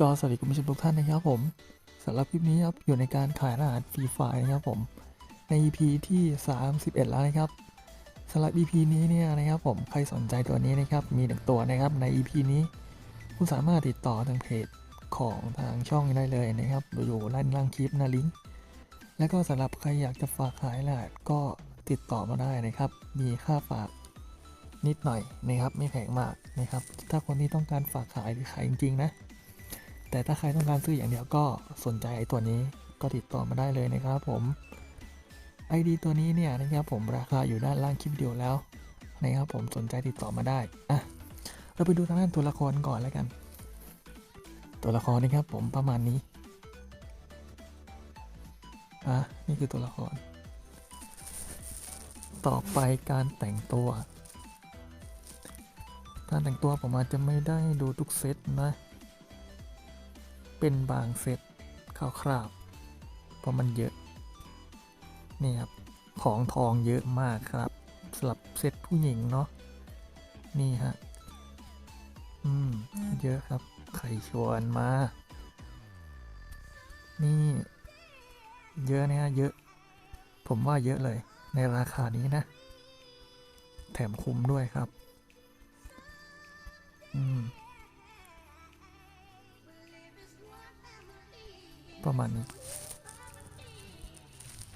ก็สวัสดีคุณผู้ชมทุกท่านนะครับผมสำหรับคลิปนี้ครับอยู่ในการขายรหัสฟรีไฟนะครับผมใน EP ที่ 31 แล้วนะครับสำหรับ EP นี้เนี่ยนะครับผมใครสนใจตัวนี้นะครับมีหนึ่งตัวนะครับใน EP นี้ คุณสามารถติดต่อทางเพจของทางช่องได้เลยนะครับอยู่ด้านล่างคลิปนะลิงก์แล้วก็สำหรับใครอยากจะฝากขายรหัสก็ติดต่อมาได้นะครับ มีค่าฝากนิดหน่อยนะครับไม่แพงมากนะครับถ้าคนที่ต้องการฝากขายหรือขายจริงๆนะ แต่ถ้าใครต้องการซื้ออย่างเดียวก็สนใจไอ้ตัวนี้ก็ติดต่อมาได้เลยนะครับผม ID ตัวนี้เนี่ยนะครับผมราคาอยู่ด้านล่างคลิปวิดีโอแล้วนะครับผมสนใจติดต่อมาได้อะเราไปดูทางด้านตัวละครก่อนแล้วกัน ตัวละครนะครับผมประมาณนี้อะนี่คือตัวละคร ต่อไปการแต่งตัว การแต่งตัวผมอาจจะไม่ได้ดูทุกเซตนะ เป็นบางเซตคร่าวๆเพราะมันเยอะ นี่ครับ ของทองเยอะมากครับสำหรับเซตผู้หญิงเนาะนี่ฮะ อืม เยอะครับ ใครชวนมา นี่ เยอะนะฮะ เยอะ ผมว่าเยอะเลย ในราคานี้นะ แถมคุ้มด้วยครับ อืม ประมาณนี้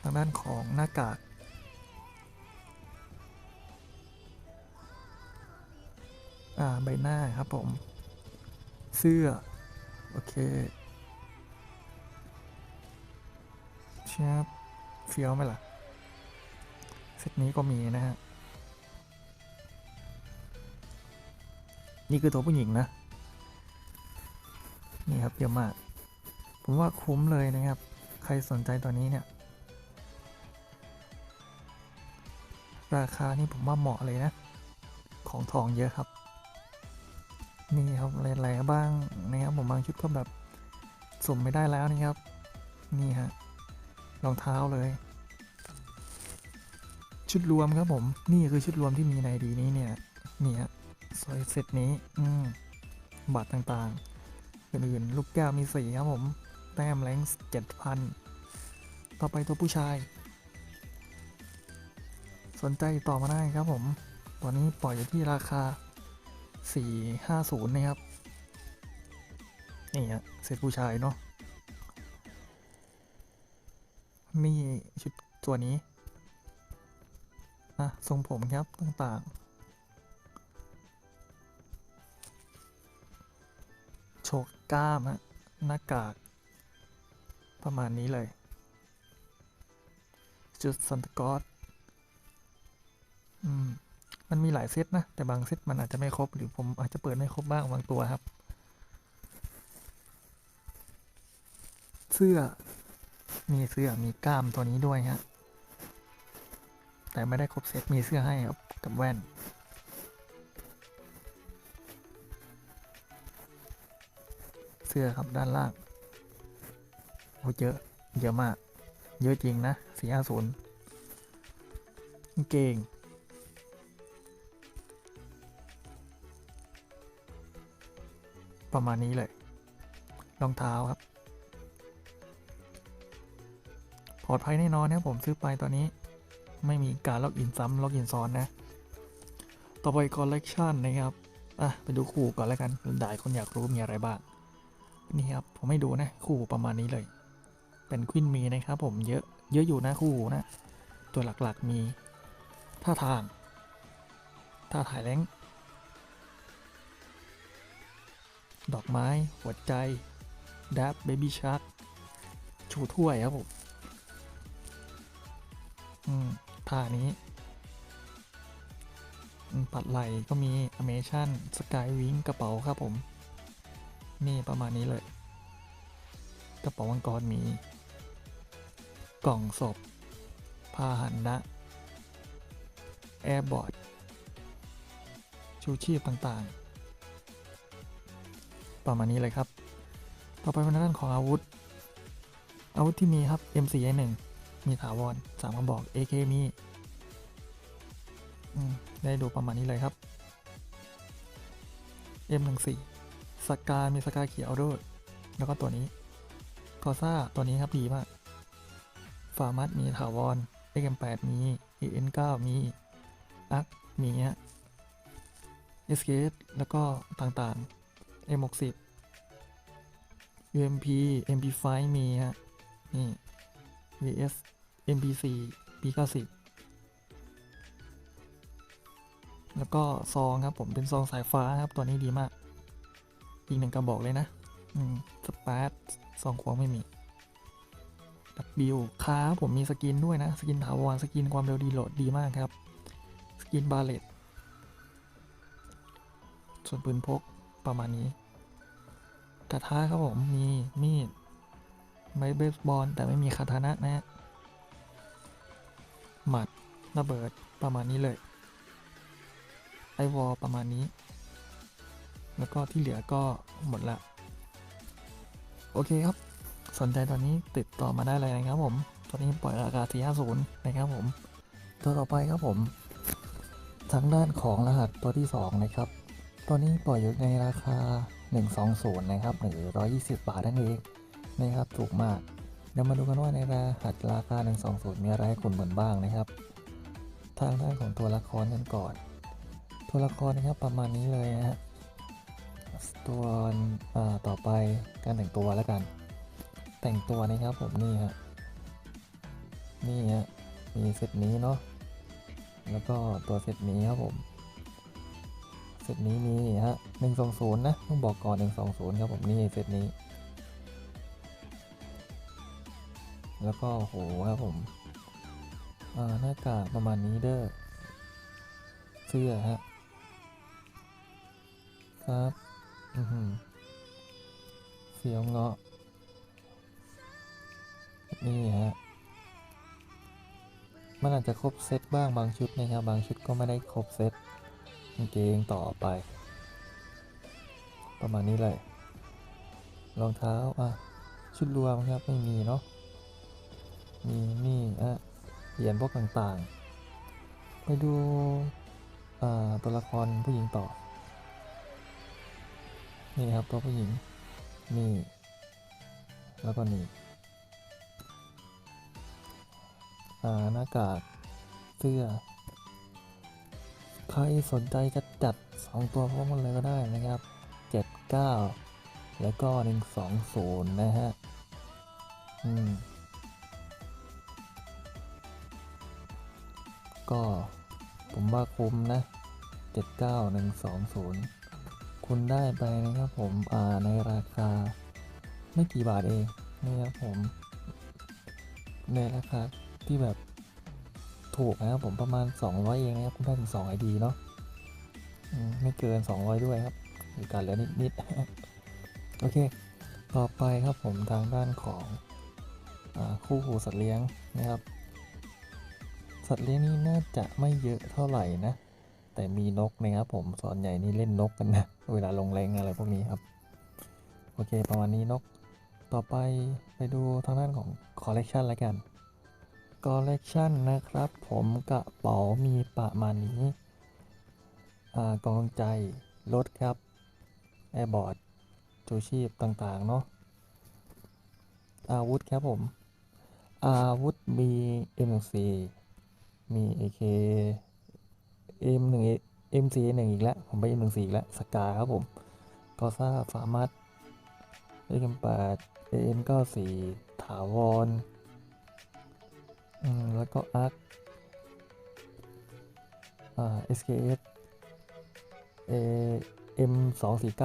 ทางด้านของหน้ากากใบหน้าครับผม เสื้อ โอเคเชียบเฟี้ยวไหมล่ะ เซตนี้ก็มีนะฮะ นี่คือตัวผู้หญิงนะ นี่ครับเยอะมาก ผมว่าคุ้มเลยนะครับ ใครสนใจตัวนี้เนี่ย ราคานี่ผมว่าเหมาะเลยนะ ของทองเยอะครับ นี่ครับอะไรๆบ้างนะครับผมบางชุดก็แบบสุ่มไม่ได้แล้วนะครับ นี่ฮะรองเท้าเลย ชุดรวมครับผม นี่คือชุดรวมที่มีในดีนี้เนี่ยนี่ฮะซอยเซตนี้ อืมบัตรต่างๆอื่นๆลูกแก้วมีสีครับผม แต้มแรงเจ็ดพันต่อไปตัวผู้ชาย สนใจต่อมาได้ครับผม ตอนนี้ปล่อยอยู่ที่ราคา 450 นะครับ นี่ฮะเซตผู้ชายเนาะนี่ชุดตัวนี้อะทรงผมครับต่างๆ โชกกล้ามฮะหน้ากาก ประมาณนี้เลย จุดซันตกอสอืม มันมีหลายเซตนะ แต่บางเซตมันอาจจะไม่ครบ หรือผมอาจจะเปิดไม่ครบบ้างบางตัวครับ เสื้อ มีเสื้อ มีกล้ามตัวนี้ด้วยฮะ แต่ไม่ได้ครบเซต มีเสื้อให้ครับ กับแว่นเสื้อครับด้านล่าง เยอะ เยอะมาก เยอะจริงนะสี่ห้าศูนย์เก่งประมาณนี้เลย รองเท้าครับ ปลอดภัยแน่นอนนะผมซื้อไปตอนนี้ ไม่มีการล็อกอินซ้ำล็อกอินซ้อนนะ ต่อไปคอลเลกชันนะครับ อะ ไปดูคู่ก่อนแล้วกันหลายคนอยากรู้มีอะไรบ้าง นี่ครับ ผมไม่ดูนะ คู่ประมาณนี้เลย เป็นควินมีนะครับผมเยอะเยอะอยู่นะคู่นะ ตัวหลักๆมีท่าทางท่าถ่ายแรงดอกไม้ หัวใจดับเบบี้ชาร์กชูถ้วยครับผมอืมท่านี้ปัดไหลก็มีอเมชั่นสกายวิงกระเป๋าครับผม นี่ประมาณนี้เลย กระเป๋ามังกรมี กล่องศพ พาหันนะ แอร์บอร์ด ชูชีพต่างๆ ประมาณนี้เลยครับ ต่อไปเป็นด้านของอาวุธ อาวุธที่มีครับ M4A1 มีถาวรสามกระบอก AK มีได้ดูประมาณนี้เลยครับ M14 สกา มีสกาเขียวด้วย แล้วก็ตัวนี้ กอซ่า ตัวนี้ครับดีมาก ฟาร์มัสมีถาวร XM8 มี EN9 มีอักมีฮะ SKS แล้วก็ต่างๆ M60 UMP MP5 มีฮะ นี่ VS MP4 P90 แล้วก็ซองครับผมเป็นซองสายฟ้าครับ ตัวนี้ดีมาก อีกหนึ่งกระบอกเลยนะ อืม สปาร์ตซองควงไม่มี ดับบิวค้าผมมีสกินด้วยนะ สกินถาวรสกินความเร็วดีโหลดดีมากครับ สกินบาเลตส่วนปืนพกประมาณนี้ กระทะครับผม มีมีดไม้เบสบอลแต่ไม่มีคาทานะนะหมัดระเบิดประมาณนี้เลย ไอวอลประมาณนี้ แล้วก็ที่เหลือก็หมดละ โอเคครับ สนใจตอนนี้ติดต่อมาได้เลยนะครับผมตอนนี้ปล่อยราคา450นะครับผมตัวต่อไปครับผมทางด้านของรหัสตัวที่ 2 นะครับ ตัวนี้ปล่อยอยู่ในราคา 120 นะครับหรือ 120 บาทนั่นเองนะครับถูกมาก เดี๋ยวมาดูกันว่าในรหัสราคา 120 มีอะไรให้คุณเหมือนบ้างนะครับ ทางด้านของตัวละครกันก่อน ตัวละครนะครับประมาณนี้เลยนะฮะตัวอ่าต่อไปการแต่งตัวแล้วกัน แต่งตัวนะครับผมนี่ฮะนี่ฮะมีเซตนี้เนาะแล้วก็ตัวเซตนี้ครับผมเซตนี้มีฮะ120นะต้องบอกก่อน120ครับผมนี่เซตนี้ แล้วก็โหครับผมหน้ากากประมาณนี้เด้อเสื้อฮะครับอือหือเสียวเงาะ นี่ฮะมันอาจจะครบเซตบ้างบางชุดนะครับ บางชุดก็ไม่ได้ครบเซตกางเกงต่อไป ประมาณนี้เลยรองเท้าอะชุดรวมครับไม่มีเนาะมีนี่อะเหรียญพวกต่างๆ ไปดูอ่าตัวละครผู้หญิงต่อ นี่ครับตัวผู้หญิงนี่ แล้วก็นี่าหน้ากากเสื้อ ใครสนใจจะจัด 2 ตัวพร้อมกันเลยก็ได้นะครับ 79 แล้วก็ 120 นะฮะ อืม ก็ผมว่าคุ้มนะ 79120 คุณได้ไปนะครับผม อ่า ในราคา ไม่กี่บาทเองนะครับผม ในราคา ที่แบบถูกนะครับผมประมาณ 200 เองนะครับคุณได้ถึง2 ID เนาะไม่เกิน 200 ด้วยครับมีการเหลือนิดๆ โอเค ต่อไปครับผมทางด้านของอคู่หูสัตว์เลี้ยงนะครับ สัตว์เลี้ยงนี่น่าจะไม่เยอะเท่าไหร่นะ แต่มีนกนะครับผมส่วนใหญ่นี่เล่นนกกันนะ เวลาลงแรงอะไรพวกนี้ครับ โอเค ประมาณนี้นก ต่อไปไปดูทางด้านของคอลเลกชันแล้วกัน คอลเลกชันนะครับ ผมกระเป๋ามีประมาณนี้กองใจรถครับ แอร์บอร์ดจูชีพต่างๆ เนาะอาวุธครับผม อาวุธมี M4 มี AK M1 M4 1 อีกแล้ว ผมไป M14 อีกแล้ว สกาครับผมกอซ่าฟาร์มัส AM8 AM94 ถาวร แล้วก็อาร์คอ่า SKS A M249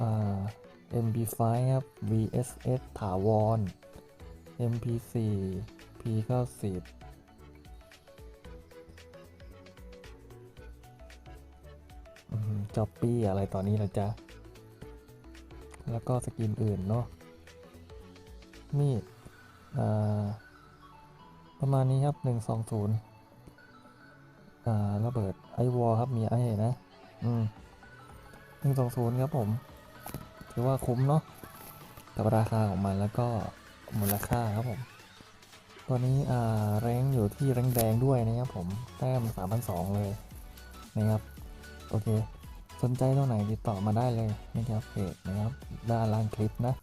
อ่า MB5 ครับ VSS ถาวร MP4 P90 จอปปี้อะไรตอนนี้ละจ๊ะ แล้วก็สกินอื่นเนาะมีดอ่า ประมาณนี้ครับ120อ่าระเบิดไอวอลครับมีไอนะ อืม120ครับผม ถือว่าคุ้มเนาะกับราคาของมันแล้วก็มูลค่าครับผม ตัวนี้อ่าแรงอยู่ที่แรงแดงด้วยนะครับผม แต้ม3,200เลยนะครับ โอเค สนใจตรงไหนติดต่อมาได้เลยนะครับเพจนะครับ ด้านล่างคลิปนะ